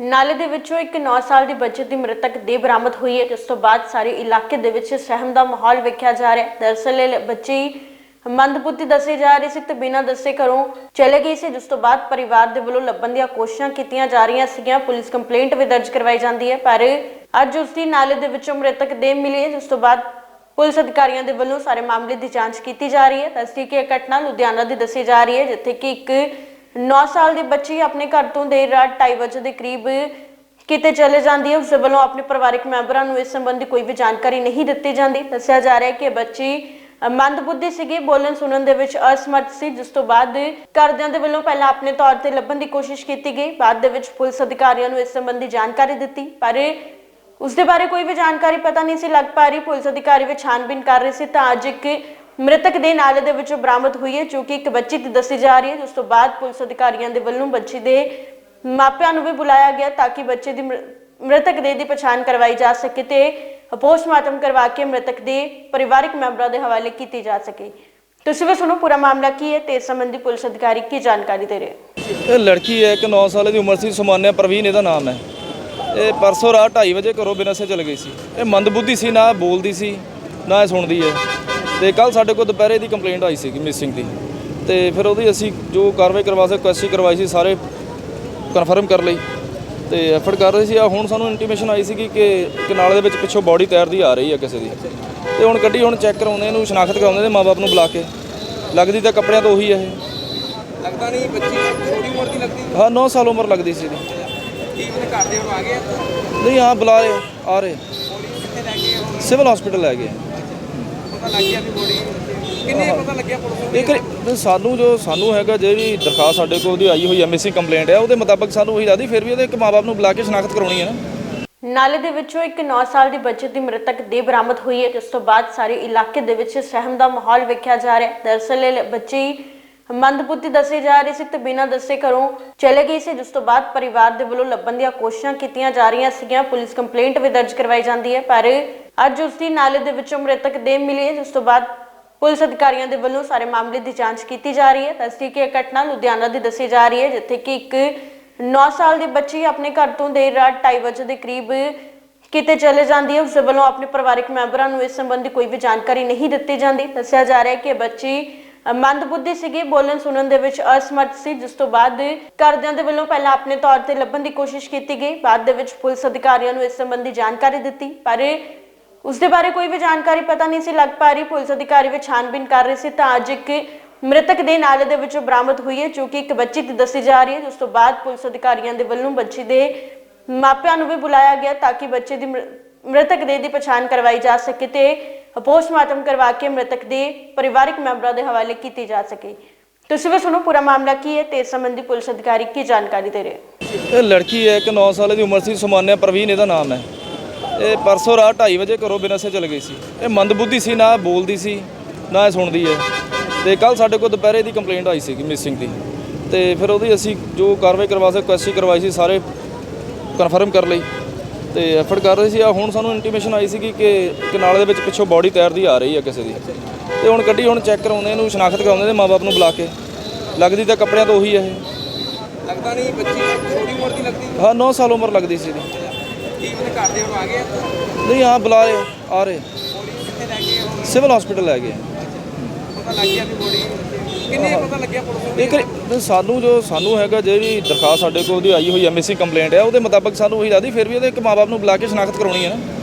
ਨਾਲੇ ਦੇ ਵਿੱਚੋਂ ਇੱਕ 9 ਸਾਲ ਦੀ ਬੱਚੀ ਦੀ ਮ੍ਰਿਤਕ ਦੇਹ ਬਰਾਮਦ ਹੋਈ ਹੈ, ਜਿਸ ਤੋਂ ਬਾਅਦ ਸਾਰੇ ਇਲਾਕੇ ਦੇ ਵਿੱਚ ਸਹਿਮ ਦਾ ਮਾਹੌਲ ਵੇਖਿਆ ਜਾ ਰਿਹਾ ਹੈ। ਦਰਅਸਲ ਇਹ ਬੱਚੀ ਮੰਦਬੁੱਧੀ ਦੱਸੀ ਜਾ ਰਹੀ ਸੀ ਤੇ ਬਿਨਾਂ ਦੱਸੇ ਘਰੋਂ ਚਲੇ ਗਈ ਸੀ, ਜਿਸ ਤੋਂ ਬਾਅਦ ਪਰਿਵਾਰ ਦੇ ਵੱਲੋਂ ਲੱਭਣ ਦੀਆਂ ਕੋਸ਼ਿਸ਼ਾਂ ਕੀਤੀਆਂ ਜਾ ਰਹੀਆਂ ਸੀਗੀਆਂ। ਪੁਲਿਸ ਕੰਪਲੇਂਟ ਵੀ ਦਰਜ ਕਰਵਾਈ ਜਾਂਦੀ ਹੈ, ਪਰ ਅੱਜ ਉਸ ਦੀ ਨਾਲੇ ਦੇ ਵਿੱਚੋਂ ਮ੍ਰਿਤਕ ਦੇਹ ਮਿਲੀ ਹੈ, ਜਿਸ ਤੋਂ ਬਾਅਦ ਪੁਲਿਸ ਅਧਿਕਾਰੀਆਂ ਦੇ ਵੱਲੋਂ ਸਾਰੇ ਮਾਮਲੇ ਦੀ ਜਾਂਚ ਕੀਤੀ ਜਾ ਰਹੀ ਹੈ। ਦੱਸਦੀ ਕਿ ਇਹ ਘਟਨਾ ਲੁਧਿਆਣਾ ਦੀ ਦੱਸੀ ਜਾ ਰਹੀ ਹੈ, ਜਿੱਥੇ ਕਿ ਇੱਕ 9 ਸਾਲ ਦੀ ਬੱਚੀ ਆਪਣੇ ਘਰ ਤੋਂ ਦੇਰ ਰਾਤ 2:30 ਵਜੇ ਦੇ ਕਰੀਬ ਕਿਤੇ ਚਲੇ ਜਾਂਦੀ ਹੈ। ਉਸ ਵੱਲੋਂ ਆਪਣੇ ਪਰਿਵਾਰਕ ਮੈਂਬਰਾਂ ਨੂੰ ਇਸ ਸੰਬੰਧੀ ਕੋਈ ਵੀ ਜਾਣਕਾਰੀ ਨਹੀਂ ਦਿੱਤੀ ਜਾਂਦੀ। ਦੱਸਿਆ ਜਾ ਰਿਹਾ ਹੈ ਕਿ ਬੱਚੀ ਮੰਦਬੁੱਧੀ ਸੀਗੀ। ਬੋਲਣ ਸੁਣਨ ਦੇ ਵਿੱਚ ਅਸਮਰਥ ਸੀ, ਜਿਸ ਤੋਂ ਬਾਅਦ ਘਰਦਿਆਂ ਦੇ ਵੱਲੋਂ ਪਹਿਲਾਂ ਆਪਣੇ ਤੌਰ ਤੇ ਲੱਭਣ ਦੀ ਕੋਸ਼ਿਸ਼ ਕੀਤੀ ਗਈ। ਬਾਅਦ ਦੇ ਵਿੱਚ ਪੁਲਿਸ ਅਧਿਕਾਰੀਆਂ ਨੂੰ ਇਸ ਸੰਬੰਧੀ ਜਾਣਕਾਰੀ ਦਿੱਤੀ, ਪਰ ਉਸ ਦੇ ਬਾਰੇ ਕੋਈ ਵੀ ਜਾਣਕਾਰੀ ਪਤਾ ਨਹੀਂ ਸੀ ਲੱਗ ਪਾ ਰਹੀ। ਪੁਲਿਸ ਅਧਿਕਾਰੀ ਵੀ ਛਾਣਬੀਨ ਕਰ ਰਹੇ ਸੀ, ਤਾਂ ਅੱਜ ਇੱਕ ਮ੍ਰਿਤਕ ਦੇ ਨਾਲੇ ਦੇ ਵਿੱਚੋਂ ਬਰਾਮਦ ਹੋਈ ਹੈ, ਜੋ ਕਿ ਇੱਕ ਬੱਚੀ ਦੀ ਦੱਸੀ ਜਾ ਰਹੀ ਹੈ। ਜਿਸ ਤੋਂ ਬਾਅਦ ਪੁਲਿਸ ਅਧਿਕਾਰੀਆਂ ਦੇ ਵੱਲੋਂ ਬੱਚੀ ਦੇ ਮਾਪਿਆਂ ਨੂੰ ਵੀ ਬੁਲਾਇਆ ਗਿਆ ਤਾਂ ਕਿ ਬੱਚੇ ਦੀ ਮ੍ਰਿਤਕ ਦੇਹ ਦੀ ਪਛਾਣ ਕਰਵਾਈ ਜਾ ਸਕੇ ਤੇ ਪੋਸਟਮਾਰਟਮ ਕਰਵਾ ਕੇ ਮ੍ਰਿਤਕ ਦੇ ਪਰਿਵਾਰਕ ਮੈਂਬਰਾਂ ਦੇ ਹਵਾਲੇ ਕੀਤੀ ਜਾ ਸਕੇ। ਤੁਸੀਂ ਵੀ ਸੁਣੋ, ਪੂਰਾ ਮਾਮਲਾ ਕੀ ਹੈ ਤੇ ਇਸ ਸੰਬੰਧੀ ਪੁਲਿਸ ਅਧਿਕਾਰੀ ਕੀ ਜਾਣਕਾਰੀ ਦੇ ਰਹੇ ਇਹ ਲੜਕੀ ਹੈ ਇੱਕ 9 ਸਾਲ ਦੀ ਉਮਰ ਸੀ ਸੁਮਾਨਿਆ ਪ੍ਰਵੀਨ ਇਹਦਾ ਨਾਮ ਹੈ। ਇਹ ਪਰਸੋਂ ਰਾਤ 2:30 ਵਜੇ ਘਰੋਂ ਬਿਨਾਂ ਚਲ ਗਈ ਸੀ। ਇਹ ਮੰਦਬੁੱਧੀ ਸੀ, ਨਾ ਬੋਲਦੀ ਸੀ, ਨਾ ਸੁਣਦੀ ਹੈ। ਤੇ ਕੱਲ ਸਾਡੇ ਕੋਲ ਦੁਪਹਿਰੇ ਦੀ ਕੰਪਲੇਂਟ ਆਈ ਸੀ ਮਿਸਿੰਗ ਦੀ। ਤੇ ਫਿਰ ਉਹਦੀ ਅਸੀਂ ਜੋ ਕਾਰਵਾਈ ਕਰਵਾ ਸਕਦੇ ਕੁਐਸਚੀ ਕਰਵਾਈ ਸੀ ਸਾਰੇ ਕਨਫਰਮ ਕਰ ਲਈ। ਤੇ ਐਫਰਟ ਕਰ ਰਹੇ ਸੀ। ਆ ਹੁਣ ਸਾਨੂੰ ਇੰਟੀਮੇਸ਼ਨ ਆਈ ਸੀ ਕਿ ਕਿ ਨਾਲੇ ਦੇ ਵਿੱਚ ਪਿੱਛੋਂ ਬਾਡੀ ਤੈਰਦੀ ਆ ਰਹੀ ਹੈ ਕਿਸੇ ਦੀ। ਤੇ ਹੁਣ ਗੱਡੀ ਹੁਣ ਚੈੱਕ ਕਰਾਉਂਦੇ ਇਹਨੂੰ ਸ਼ਨਾਖਤ ਕਰਾਉਂਦੇ ਨੇ ਮਾਪੇ ਨੂੰ ਬੁਲਾ ਕੇ। ਲੱਗਦੀ ਤਾਂ ਕੱਪੜਿਆਂ ਤੋਂ ਉਹੀ ਹੈ ਇਹ। ਲੱਗਦਾ ਨਹੀਂ ਬੱਚੀ ਛੋਟੀ ਉਮਰ ਦੀ ਲੱਗਦੀ? ਹਾਂ 9 ਸਾਲ ਉਮਰ ਲੱਗਦੀ ਸੀ ਇਹਦੀ। ਕੀ ਉਹਦੇ ਘਰ ਦੇ ਹੁਣ ਆ ਗਏ ਆ? ਨਹੀਂ ਹਾਂ ਬੁਲਾ ਰਹੇ ਆ ਰਹੇ। ਸਿਵਲ ਹਸਪੀਟਲ ਲੈ ਗਏ। ਪਤਾ ਲੱਗ ਗਿਆ ਵੀ ਬੋਡੀ ਕਿੰਨੇ ਪਤਾ ਲੱਗਿਆ ਪੁਲਿਸ ਨੂੰ? ਇੱਕ ਵਾਰੀ ਸਾਨੂੰ ਜੋ ਸਾਨੂੰ ਹੈਗਾ ਜਿਹੜੀ ਦਰਖਾਸਤ ਸਾਡੇ ਕੋਲ ਦੀ ਆਈ ਹੋਈ ਮਿਸਿੰਗ ਕੰਪਲੇਂਟ ਹੈ ਉਹਦੇ ਮੁਤਾਬਕ ਸਾਨੂੰ ਉਹੀ ਲੱਗਦੀ ਫਿਰ ਵੀ ਉਹਦੇ ਇੱਕ ਮਾਪੇ ਨੂੰ ਬੁਲਾ ਕੇ ਸ਼ਨਾਖਤ ਕਰਾਉਣੀ ਹੈ ਨਾ। ਨਾਲੇ ਦੇ ਵਿੱਚੋਂ ਇੱਕ 9 ਸਾਲ ਦੀ ਬੱਚੀ ਦੀ ਮ੍ਰਿਤਕ ਦੇਹ ਬਰਾਮਦ ਹੋਈ ਹੈ ਜਿਸ ਤੋਂ ਬਾਅਦ ਸਾਰੇ ਇਲਾਕੇ ਦੇ ਵਿੱਚ ਸਹਿਮ ਦਾ ਮਾਹੌਲ ਵੇਖਿਆ ਜਾ ਰਿਹਾ ਹੈ। ਦਰਅਸਲ ਬੱਚੀ ਮੰਦਬੁੱਧੀ ਦੱਸੀ ਜਾ ਰਹੀ ਸੀ ਤੇ ਬਿਨਾਂ ਦੱਸੇ ਘਰੋਂ ਚਲੇ ਗਈ ਸੀ, ਜਿਸ ਤੋਂ ਬਾਅਦ ਪਰਿਵਾਰ ਦੇ ਵੱਲੋਂ ਲੱਭਣ ਦੀਆਂ ਕੋਸ਼ਿਸ਼ਾਂ ਕੀਤੀਆਂ ਜਾ ਰਹੀਆਂ ਸੀਗੀਆਂ। ਪੁਲਿਸ ਕੰਪਲੇਂਟ ਵੀ ਦਰਜ ਕਰਵਾਈ ਜਾਂਦੀ ਹੈ, ਪਰ ਅੱਜ ਉਸ ਦੀ ਨਾਲੇ ਦੇ ਵਿੱਚੋਂ ਮ੍ਰਿਤਕ ਦੇਹ ਮਿਲੀ ਹੈ, ਜਿਸ ਤੋਂ ਬਾਅਦ ਪੁਲਿਸ ਅਧਿਕਾਰੀਆਂ ਦੇ ਵੱਲੋਂ ਸਾਰੇ ਮਾਮਲੇ ਦੀ ਜਾਂਚ ਕੀਤੀ ਜਾ ਰਹੀ ਹੈ। ਦੱਸਦੀ ਕਿ ਇਹ ਘਟਨਾ ਲੁਧਿਆਣਾ ਦੀ ਦੱਸੀ ਜਾ ਰਹੀ ਹੈ, ਜਿੱਥੇ ਕਿ ਇੱਕ 9 ਸਾਲ ਦੀ ਬੱਚੀ ਆਪਣੇ ਘਰ ਤੋਂ ਦੇਰ ਰਾਤ 2:30 ਵਜੇ ਦੇ ਕਰੀਬ ਕਿਤੇ ਚਲੇ ਜਾਂਦੀ ਹੈ। ਉਸ ਵੱਲੋਂ ਆਪਣੇ ਪਰਿਵਾਰਕ ਮੈਂਬਰਾਂ ਨੂੰ ਇਸ ਸੰਬੰਧੀ ਕੋਈ ਵੀ ਜਾਣਕਾਰੀ ਨਹੀਂ ਦਿੱਤੀ ਜਾਂਦੀ। ਦੱਸਿਆ ਜਾ ਰਿਹਾ ਹੈ ਕਿ ਇਹ ਬੱਚੀ ਮੰਦਬੁੱਧੀ ਸੀਗੀ, ਬੋਲਣ ਸੁਣਨ ਦੇ ਵਿੱਚ ਅਸਮਰਥ ਸੀ, ਜਿਸ ਤੋਂ ਬਾਅਦ ਘਰਦਿਆਂ ਦੇ ਵੱਲੋਂ ਪਹਿਲਾਂ ਆਪਣੇ ਤੌਰ ਤੇ ਲੱਭਣ ਦੀ ਕੋਸ਼ਿਸ਼ ਕੀਤੀ ਗਈ, ਬਾਅਦ ਦੇ ਵਿੱਚ ਪੁਲਿਸ ਅਧਿਕਾਰੀਆਂ ਨੂੰ ਇਸ ਸੰਬੰਧੀ ਜਾਣਕਾਰੀ ਦਿੱਤੀ, ਪਰ ਉਸ ਦੇ ਬਾਰੇ ਕੋਈ ਵੀ ਜਾਣਕਾਰੀ ਪਤਾ ਨਹੀਂ ਸੀ ਲੱਗ ਪਾ ਰਹੀ, ਪੁਲਿਸ ਅਧਿਕਾਰੀ ਵੀ ਛਾਨਬੀਨ ਕਰ ਰਹੇ ਸੀ, ਤਾਂ ਅੱਜ ਇੱਕ ਮ੍ਰਿਤਕ ਦੇ ਨਾਲੇ ਦੇ ਵਿੱਚੋਂ ਬਰਾਮਦ ਹੋਈ ਹੈ, ਜੋ ਕਿ ਇੱਕ ਬੱਚੀ ਦੀ ਦੱਸੀ ਜਾ ਰਹੀ ਹੈ, ਜਿਸ ਤੋਂ ਬਾਅਦ ਪੁਲਿਸ ਅਧਿਕਾਰੀਆਂ ਦੇ ਵੱਲੋਂ ਬੱਚੀ ਦੇ ਮਾਪਿਆਂ ਨੂੰ ਵੀ ਬੁਲਾਇਆ ਗਿਆ, ਤਾਂ ਕਿ ਬੱਚੇ ਦੀ ਮ੍ਰਿਤਕ ਦੇ ਦੀ ਪਛਾਣ ਕਰਵਾਈ ਜਾ ਸਕੇ ਤੇ ਪੋਸਟਮਾਰਟਮ ਕਰਵਾ ਕੇ ਮ੍ਰਿਤਕ ਦੇ ਪਰਿਵਾਰਕ ਮੈਂਬਰਾਂ ਦੇ ਹਵਾਲੇ ਕੀਤੀ ਜਾ ਸਕੇ। ਤੁਸੀਂ ਵੀ ਸੁਣੋ, ਪੂਰਾ ਮਾਮਲਾ ਕੀ ਹੈ ਤੇ ਇਸ ਸੰਬੰਧੀ ਪੁਲਿਸ ਅਧਿਕਾਰੀ ਕੀ ਜਾਣਕਾਰੀ ਦੇ ਰਹੇ ਹਨ? ਇਹ ਲੜਕੀ ਹੈ, ਇੱਕ 9 ਸਾਲ ਦੀ ਉਮਰ ਸੀ, ਸੁਮਾਨਿਆ ਪ੍ਰਵੀਨ ਇਹਦਾ ਨਾਮ ਹੈ। ਇਹ ਪਰਸੋਂ ਰਾਤ 2:30 ਵਜੇ ਘਰੋਂ ਬਿਨਾਂ ਸੇ ਚਲ ਗਈ ਸੀ। ਇਹ ਮੰਦਬੁੱਧੀ ਸੀ, ਨਾ ਬੋਲਦੀ ਸੀ, ਨਾ ਇਹ ਸੁਣਦੀ ਹੈ। ਤੇ ਕੱਲ ਸਾਡੇ ਕੋਲ ਦੁਪਹਿਰੇ ਦੀ ਕੰਪਲੇਂਟ ਆਈ ਸੀਗੀ ਮਿਸਿੰਗ ਦੀ। ਤੇ ਫਿਰ ਉਹਦੀ ਅਸੀਂ ਜੋ ਕਾਰਵਾਈ ਕਰਵਾ ਸਕਦੇ ਕੁਐਸਚੀ ਕਰਵਾਈ ਸੀ, ਸਾਰੇ ਕਨਫਰਮ ਕਰ ਲਈ। ਤੇ ਐਫਰਟ ਕਰ ਰਹੇ ਸੀ। ਆ ਹੁਣ ਸਾਨੂੰ ਇੰਟੀਮੇਸ਼ਨ ਆਈ ਸੀ ਕਿ ਕਿ ਨਾਲੇ ਦੇ ਵਿੱਚ ਪਿੱਛੋਂ ਬਾਡੀ ਤੈਰਦੀ ਆ ਰਹੀ ਹੈ ਕਿਸੇ ਦੀ। ਤੇ ਹੁਣ ਗੱਡੀ ਹੁਣ ਚੈੱਕ ਕਰਾਉਂਦੇ ਇਹਨੂੰ ਸ਼ਨਾਖਤ ਕਰਾਉਂਦੇ ਨੇ ਮਾਪੇ ਨੂੰ ਬੁਲਾ ਕੇ। ਲੱਗਦੀ ਤਾਂ ਕੱਪੜਿਆਂ ਤੋਂ ਉਹੀ ਹੈ ਇਹ। ਲੱਗਦਾ ਨਹੀਂ ਬੱਚੀ ਛੋਟੀ ਉਮਰ ਦੀ ਲੱਗਦੀ? ਹਾਂ 9 ਸਾਲ ਉਮਰ ਲੱਗਦੀ ਸੀ। ਇਹਦੀ ਕੀ ਉਹਦੇ ਘਰ ਦੇ ਹੁਣ ਆ ਗਏ? ਆ? ਨਹੀਂ ਹਾਂ ਬੁਲਾ ਰਹੇ ਆ ਰਹੇ। ਸਿਵਲ ਹਸਪੀਟਲ ਲੈ ਗਏ। ਪਤਾ ਲੱਗ ਗਿਆ ਵੀ ਬੋਡੀ ਕਿੰਨੇ ਪਤਾ ਲੱਗਿਆ ਪੁਲਿਸ ਨੂੰ? ਇੱਕ ਸਾਨੂੰ ਜੋ ਸਾਨੂੰ ਹੈਗਾ ਜਿਹੜੀ ਦਰਖਾਸਤ ਸਾਡੇ ਕੋਲ ਉਹਦੀ ਆਈ ਹੋਈ ਹੈ ਮਿਸਿੰਗ ਕੰਪਲੇਂਟ ਹੈ ਉਹਦੇ ਮੁਤਾਬਕ ਸਾਨੂੰ ਉਹੀ ਲੱਗਦੀ, ਫਿਰ ਵੀ ਉਹਦੇ ਇੱਕ ਮਾਪੇ ਨੂੰ ਬੁਲਾ ਕੇ ਸ਼ਨਾਖਤ ਕਰਾਉਣੀ ਹੈ ਨਾ।